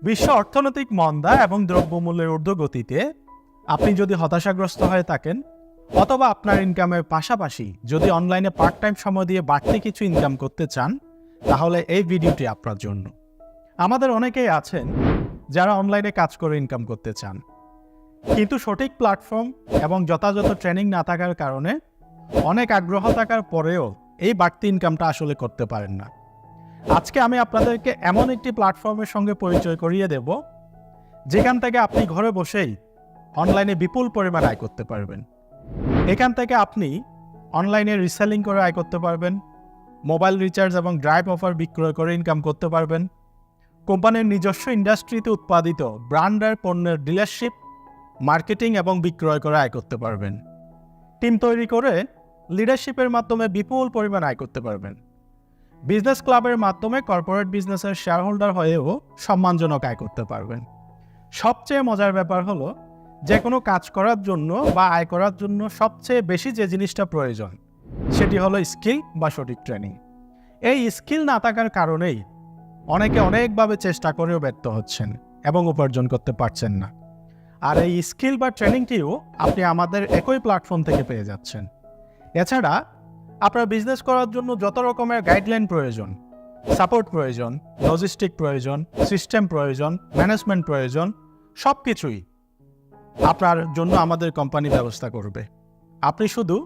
বিশ্ব অর্থনৈতিক মন্দা এবং দ্রব্যমূল্যের ঊর্ধ্বগতিতে আপনি যদি হতাশাগ্রস্ত হয়ে থাকেন অথবা আপনার ইনকামের পাশাপাশি যদি অনলাইনে পার্ট টাইম সময় দিয়ে বাড়তি কিছু ইনকাম করতে চান, তাহলে এই ভিডিওটি আপনার জন্য। আমাদের অনেকেই আছেন যারা অনলাইনে কাজ করে ইনকাম করতে চান। কিন্তু সঠিক প্ল্যাটফর্ম এবং যথাযথ ট্রেনিং না থাকার কারণে অনেক আগ্রহ থাকার পরেও এই বাড়তি ইনকামটা আসলে করতে পারেন না। আজকে আমি আপনাদেরকে এমন একটি প্ল্যাটফর্মের সঙ্গে পরিচয় করিয়ে দেব, যেখান থেকে আপনি ঘরে বসেই অনলাইনে বিপুল পরিমাণ আয় করতে পারবেন। এখান থেকে আপনি অনলাইনে রিসেলিং করে আয় করতে পারবেন মোবাইল রিচার্জ এবং ড্রাইভ অফার বিক্রয় করে ইনকাম করতে পারবেন, কোম্পানির নিজস্ব ইন্ডাস্ট্রিতে উৎপাদিত ব্র্যান্ডের পণ্যের ডিলারশিপ মার্কেটিং এবং বিক্রয় করে আয় করতে পারবেন। টিম তৈরি করে লিডারশিপের মাধ্যমে বিপুল পরিমাণ আয় করতে পারবেন। বিজনেস ক্লাবের মাধ্যমে কর্পোরেট বিজনেসের শেয়ার হোল্ডার হয়েও সম্মানজনক আয় করতে পারবেন। সবচেয়ে মজার ব্যাপার হলো যে কোনো কাজ করার জন্য বা আয় করার জন্য সবচেয়ে বেশি যে জিনিসটা প্রয়োজন, সেটি হলো স্কিল বা সঠিক ট্রেনিং। এই স্কিল না থাকার কারণেই অনেকে অনেকভাবে চেষ্টা করেও ব্যর্থ হচ্ছেন এবং উপার্জন করতে পারছেন না। আর এই স্কিল বা ট্রেনিংটিও আপনি আমাদের একই প্ল্যাটফর্ম থেকে পেয়ে যাচ্ছেন। এছাড়া আপনার বিজনেস করার জন্য যত রকমের গাইডলাইন প্রয়োজন সাপোর্ট প্রয়োজন লজিস্টিক প্রয়োজন সিস্টেম প্রয়োজন ম্যানেজমেন্ট প্রয়োজন সব কিছুই আপনার জন্য আমাদের কোম্পানি ব্যবস্থা করবে। আপনি শুধু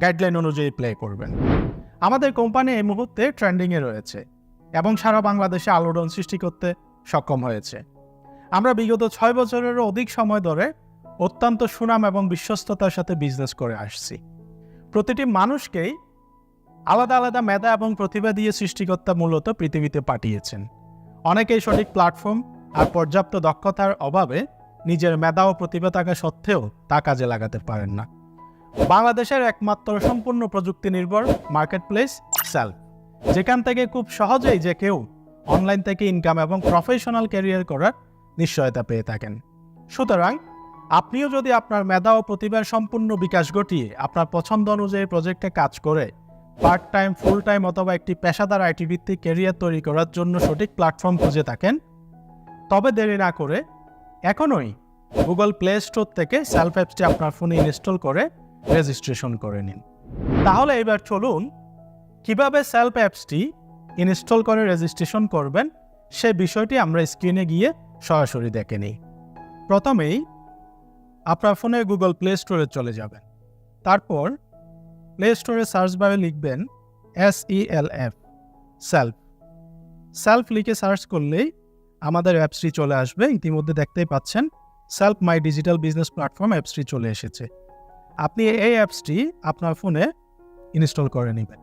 গাইডলাইন অনুযায়ী প্লে করবেন। আমাদের কোম্পানি এই মুহূর্তে ট্রেন্ডিংয়ে রয়েছে এবং সারা বাংলাদেশে আলোড়ন সৃষ্টি করতে সক্ষম হয়েছে। আমরা বিগত ছয় বছরেরও অধিক সময় ধরে অত্যন্ত সুনাম এবং বিশ্বস্ততার সাথে বিজনেস করে আসছি। প্রতিটি মানুষকেই আলাদা আলাদা মেধা এবং প্রতিভা দিয়ে সৃষ্টিকর্তা মূলত পৃথিবীতে পাঠিয়েছেন। অনেকেই সঠিক প্ল্যাটফর্ম আর পর্যাপ্ত দক্ষতার অভাবে নিজের মেধা ও প্রতিভা থাকা সত্ত্বেও তা কাজে লাগাতে পারেন না। বাংলাদেশের একমাত্র সম্পূর্ণ প্রযুক্তি নির্ভর মার্কেট প্লেস সেলফ যেখান থেকে খুব সহজেই যে কেউ অনলাইন থেকে ইনকাম এবং প্রফেশনাল ক্যারিয়ার করার নিশ্চয়তা পেয়ে থাকেন। সুতরাং আপনিও যদি আপনার মেধা ও প্রতিভার সম্পূর্ণ বিকাশ ঘটিয়ে আপনার পছন্দ অনুযায়ী প্রজেক্টে কাজ করে পার্ট টাইম ফুল টাইম অথবা একটি পেশাদার আইটি ভিত্তিক ক্যারিয়ার তৈরি করার জন্য সঠিক প্ল্যাটফর্ম খুঁজে থাকেন। তবে দেরি না করে এখনই গুগল প্লে স্টোর থেকে সেলফ অ্যাপসটি আপনার ফোনে ইনস্টল করে রেজিস্ট্রেশন করে নিন। তাহলে এবার চলুন, কীভাবে সেলফ অ্যাপসটি ইনস্টল করে রেজিস্ট্রেশন করবেন সে বিষয়টি আমরা স্ক্রিনে গিয়ে সরাসরি দেখে নিই। প্রথমেই আপনার ফোনে গুগল প্লে স্টোরে চলে যাবেন। তারপর প্লে স্টোরে সার্চ বারে লিখবেন S E L F self self লিখে সার্চ করলেই আমাদের অ্যাপসটি চলে আসবে। ইতিমধ্যে দেখতেই পাচ্ছেন self my digital business platform অ্যাপসটি চলে এসেছে। আপনি এই অ্যাপসটি আপনার ফোনে ইনস্টল করে নেবেন।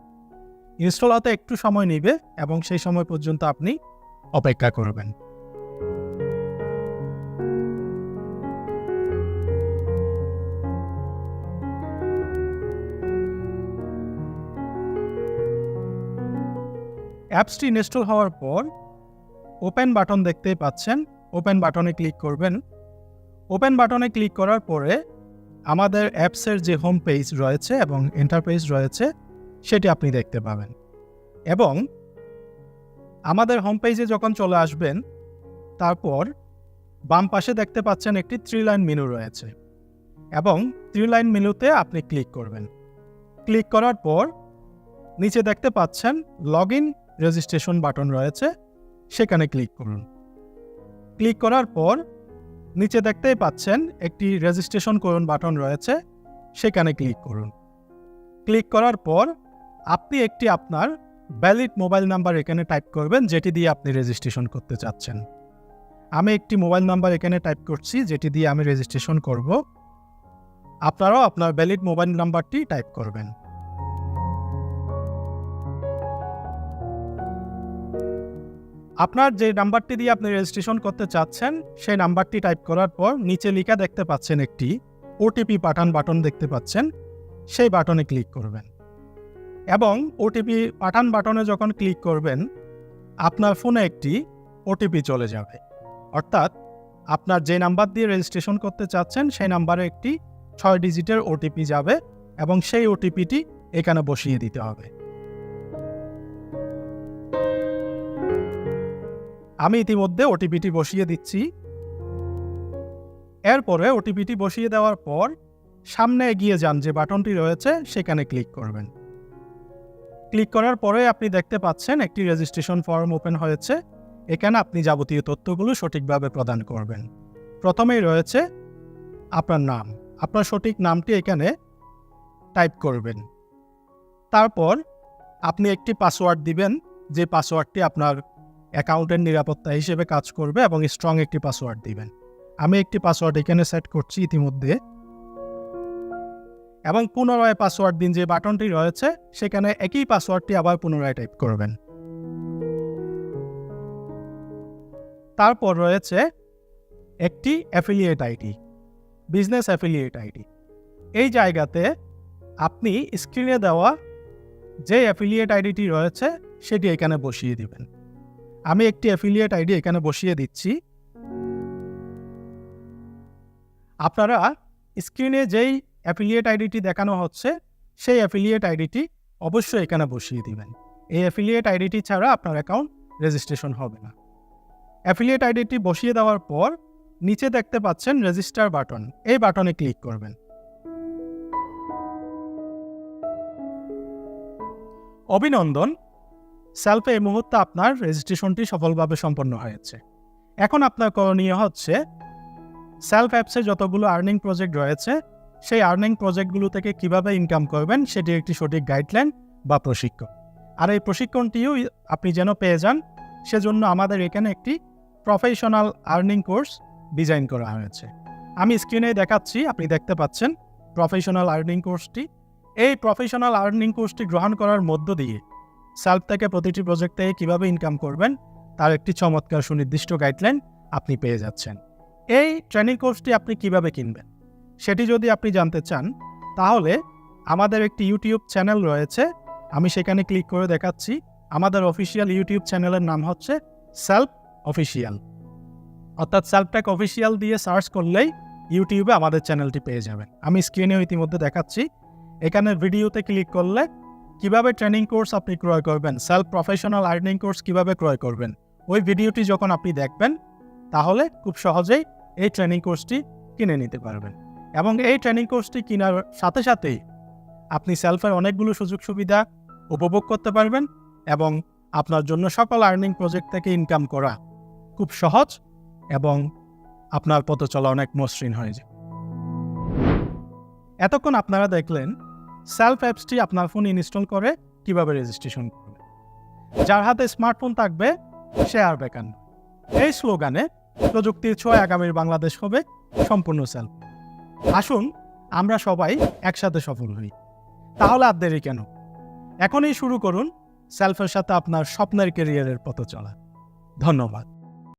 ইনস্টল হতে একটু সময় নেবে এবং সেই সময় পর্যন্ত আপনি অপেক্ষা করবেন। অ্যাপসটি ইনস্টল হওয়ার পর ওপেন বাটন দেখতেই পাচ্ছেন। ওপেন বাটনে ক্লিক করবেন। ওপেন বাটনে ক্লিক করার পরে আমাদের অ্যাপসের যে হোম পেজ রয়েছে এবং ইন্টারপেজ রয়েছে, সেটি আপনি দেখতে পাবেন। এবং আমাদের হোম পেজে যখন চলে আসবেন, তারপর বাম পাশে দেখতে পাচ্ছেন একটি থ্রি লাইন মেনু রয়েছে। এবং থ্রি লাইন মেনুতে আপনি ক্লিক করবেন। ক্লিক করার পর নিচে দেখতে পাচ্ছেন, লগ ইন রেজিস্ট্রেশন বাটন রয়েছে, সেখানে ক্লিক করুন। ক্লিক করার পর নিচে দেখতেই পাচ্ছেন একটি রেজিস্ট্রেশন করুন বাটন রয়েছে, সেখানে ক্লিক করুন। ক্লিক করার পর আপনি একটি আপনার ভ্যালিড মোবাইল নাম্বার এখানে টাইপ করবেন, যেটি দিয়ে আপনি রেজিস্ট্রেশন করতে চাচ্ছেন। আমি একটি মোবাইল নাম্বার এখানে টাইপ করছি, যেটি দিয়ে আমি রেজিস্ট্রেশন করব। আপনারাও আপনার ভ্যালিড মোবাইল নাম্বারটি টাইপ করবেন। আপনার যে নাম্বারটি দিয়ে আপনি রেজিস্ট্রেশন করতে চাচ্ছেন, সেই নাম্বারটি টাইপ করার পর নিচে লিখা দেখতে পাচ্ছেন একটি ওটিপি পাঠান বাটন দেখতে পাচ্ছেন, সেই বাটনে ক্লিক করবেন। এবং ওটিপি পাঠান বাটনে যখন ক্লিক করবেন, আপনার ফোনে একটি ওটিপি চলে যাবে। অর্থাৎ আপনার যে নাম্বার দিয়ে রেজিস্ট্রেশন করতে চাচ্ছেন, সেই নাম্বারে একটি ছয় ডিজিটের ওটিপি যাবে এবং সেই ওটিপিটি এখানে বসিয়ে দিতে হবে। আমি ইতিমধ্যে ওটিপিটি বসিয়ে দিচ্ছি। এরপরে ওটিপিটি বসিয়ে দেওয়ার পর সামনে এগিয়ে যান যে বাটনটি রয়েছে, সেখানে ক্লিক করবেন। ক্লিক করার পরে আপনি দেখতে পাচ্ছেন একটি রেজিস্ট্রেশন ফর্ম ওপেন হয়েছে। এখানে আপনি যাবতীয় তথ্যগুলো সঠিকভাবে প্রদান করবেন। প্রথমেই রয়েছে আপনার নাম। আপনার সঠিক নামটি এখানে টাইপ করবেন। তারপর আপনি একটি পাসওয়ার্ড দিবেন, যে পাসওয়ার্ডটি আপনার অ্যাকাউন্টের নিরাপত্তা হিসেবে কাজ করবে এবং স্ট্রং একটি পাসওয়ার্ড দিবেন। আমি একটি পাসওয়ার্ড এখানে সেট করছি ইতিমধ্যে। এবং পুনরায় পাসওয়ার্ড দিন যে বাটনটি রয়েছে, সেখানে একই পাসওয়ার্ডটি আবার পুনরায় টাইপ করবেন। তারপর রয়েছে একটি affiliate ID business affiliate ID এই জায়গাতে আপনি স্ক্রিনে দেওয়া যে অ্যাফিলিয়েট আইডিটি রয়েছে, সেটি এখানে বসিয়ে দিবেন। আমি একটি অ্যাফিলিয়েট আইডি এখানে বসিয়ে দিচ্ছি। আপনারা স্ক্রিনে যেই অ্যাফিলিয়েট আইডিটি দেখানো হচ্ছে, সেই অ্যাফিলিয়েট আইডিটি অবশ্যই এখানে বসিয়ে দিবেন। এই অ্যাফিলিয়েট আইডিটি ছাড়া আপনার অ্যাকাউন্ট রেজিস্ট্রেশন হবে না। অ্যাফিলিয়েট আইডিটি বসিয়ে দেওয়ার পর নিচে দেখতে পাচ্ছেন রেজিস্টার বাটন এই বাটনে ক্লিক করবেন। অভিনন্দন। সেলফে এই মুহূর্তে আপনার রেজিস্ট্রেশনটি সফলভাবে সম্পন্ন হয়েছে। এখন আপনার করণীয় হচ্ছে সেলফ অ্যাপসে যতগুলো আর্নিং প্রজেক্ট রয়েছে, সেই আর্নিং প্রজেক্টগুলো থেকে কীভাবে ইনকাম করবেন সেটি একটি সঠিক গাইডলাইন বা প্রশিক্ষণ। আর এই প্রশিক্ষণটিও আপনি যেন পেয়ে যান, সেজন্য আমাদের এখানে একটি প্রফেশনাল আর্নিং কোর্স ডিজাইন করা হয়েছে। আমি স্ক্রিনে দেখাচ্ছি, আপনি দেখতে পাচ্ছেন প্রফেশনাল আর্নিং কোর্সটি এই প্রফেশনাল আর্নিং কোর্সটি গ্রহণ করার মধ্য দিয়ে সেলফ থেকে প্রতিটি প্রজেক্ট থেকে কীভাবে ইনকাম করবেন, তার একটি চমৎকার সুনির্দিষ্ট গাইডলাইন আপনি পেয়ে যাচ্ছেন। এই ট্রেনিং কোর্সটি আপনি কীভাবে কিনবেন? সেটি যদি আপনি জানতে চান, তাহলে আমাদের একটি ইউটিউব চ্যানেল রয়েছে। আমি সেখানে ক্লিক করে দেখাচ্ছি। আমাদের অফিসিয়াল ইউটিউব চ্যানেলের নাম হচ্ছে সেলফ অফিসিয়াল অর্থাৎ সেলফটেক অফিসিয়াল দিয়ে সার্চ করলেই ইউটিউবে আমাদের চ্যানেলটি পেয়ে যাবেন। আমি স্ক্রিনেও ইতিমধ্যে দেখাচ্ছি। এখানে ভিডিওতে ক্লিক করলে কীভাবে ট্রেনিং কোর্স আপনি ক্রয় করবেন সেলফ প্রফেশনাল আর্নিং কোর্স কীভাবে ক্রয় করবেন, ওই ভিডিওটি যখন আপনি দেখবেন, তাহলে খুব সহজেই এই ট্রেনিং কোর্সটি কিনে নিতে পারবেন। এবং এই ট্রেনিং কোর্সটি কেনার সাথে সাথেই আপনি সেলফের অনেকগুলো সুযোগ সুবিধা উপভোগ করতে পারবেন এবং আপনার জন্য সকল আর্নিং প্রজেক্ট থেকে ইনকাম করা খুব সহজ এবং আপনার পথ চলা অনেক মসৃণ হয়ে যায় এতক্ষণ আপনারা দেখলেন সেলফ অ্যাপসটি আপনার ফোন ইনস্টল করে কীভাবে রেজিস্ট্রেশন করবে। যার হাতে স্মার্টফোন থাকবে, সে আর বেকার নয়। এই স্লোগানে প্রযুক্তির ছোঁয়া আগামীর বাংলাদেশ হবে সম্পূর্ণ সেলফ আসুন, আমরা সবাই একসাথে সফল হই। তাহলে আর দেরি কেন? এখনই শুরু করুন সেলফের সাথে আপনার স্বপ্নের কেরিয়ারের পথ চলা ধন্যবাদ।